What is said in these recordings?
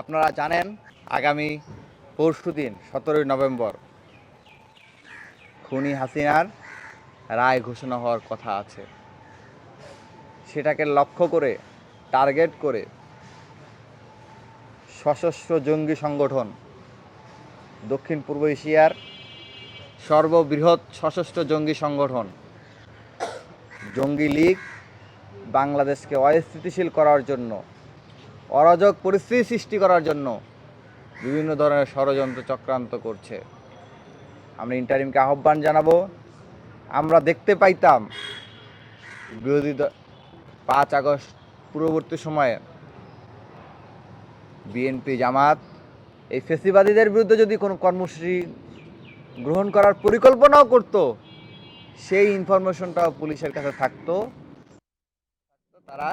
আপনারা জানেন আগামী পরশু দিন, সতেরোই নভেম্বর, খুনি হাসিনার রায় ঘোষণা হওয়ার কথা আছে। সেটাকে লক্ষ্য করে, টার্গেট করে সশস্ত্র জঙ্গি সংগঠন দক্ষিণ পূর্ব এশিয়ার সর্ববৃহৎ সশস্ত্র জঙ্গি সংগঠন, জঙ্গি লীগ, বাংলাদেশকে অস্থিতিশীল করার জন্য অরাজক পরিস্থিতি সৃষ্টি করার জন্য বিভিন্ন ধরনের ষড়যন্ত্র চক্রান্ত করছে। আমরা ইন্টারিমকে আহ্বান জানাব। আমরা দেখতে পাইতাম বিরোধী পাঁচ আগস্ট পূর্ববর্তী সময়ে বিএনপি জামাত এই ফেসিবাদীদের বিরুদ্ধে যদি কোনো কর্মসূচি গ্রহণ করার পরিকল্পনাও করত, সেই ইনফরমেশনটাও পুলিশের কাছে থাকতো। তারা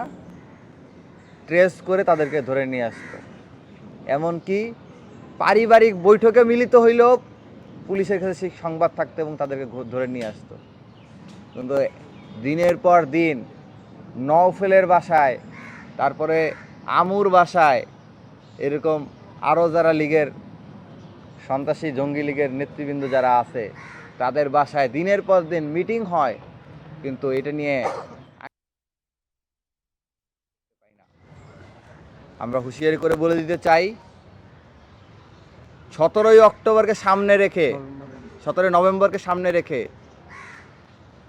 ট্রেস করে তাদেরকে ধরে নিয়ে আসতো। এমনকি পারিবারিক বৈঠকে মিলিত হইলেও পুলিশের কাছে সেই সংবাদ থাকতো এবং তাদেরকে ধরে নিয়ে আসতো। কিন্তু দিনের পর দিন নওফেলের বাসায়, তারপরে আমুর বাসায় এরকম আরও যারা লীগের সন্ত্রাসী জঙ্গি লীগের নেতৃবৃন্দ যারা আছে, তাদের বাসায় দিনের পর দিন মিটিং হয়। কিন্তু এটা নিয়ে আমরা হুঁশিয়ারি করে বলে দিতে চাই, সতেরোই অক্টোবরকে সামনে রেখে, সতেরোই নভেম্বরকে সামনে রেখে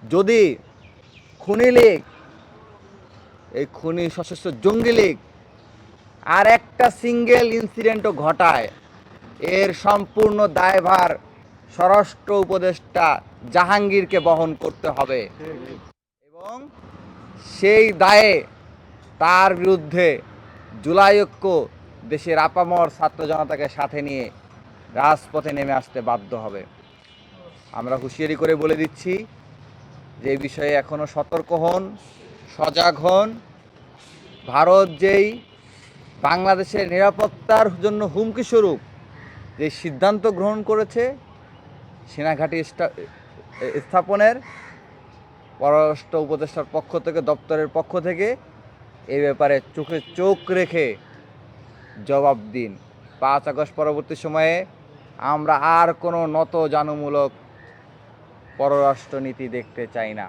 যদি খুনি লীগ, এই খুনি সশস্ত্র জঙ্গি লীগ আর একটা সিঙ্গেল ইনসিডেন্টও ঘটায়, এর সম্পূর্ণ দায়ভার স্বরাষ্ট্র উপদেষ্টা জাহাঙ্গীরকে বহন করতে হবে। এবং সেই দায়ে তার বিরুদ্ধে জুলাই ঐক্য দেশের আপামর ছাত্র জনতাকে সাথে নিয়ে রাজপথে নেমে আসতে বাধ্য হবে। আমরা হুঁশিয়ারি করে বলে দিচ্ছি যে বিষয়ে এখনও সতর্ক হন, সজাগ হন। ভারত যেই বাংলাদেশের নিরাপত্তার জন্য হুমকি স্বরূপ যে সিদ্ধান্ত গ্রহণ করেছে, সেনাঘাঁটি স্থাপনের, পররাষ্ট্র উপদেষ্টার পক্ষ থেকে, দপ্তরের পক্ষ থেকে ব্যাপারে চোখে চোখ রেখে জবাব দিন। পাঁচ আগস্ট পরবর্তী সময়ে আমরা আর কোনো নত জানুমূলক পররাষ্ট্রনীতি দেখতে চাই না।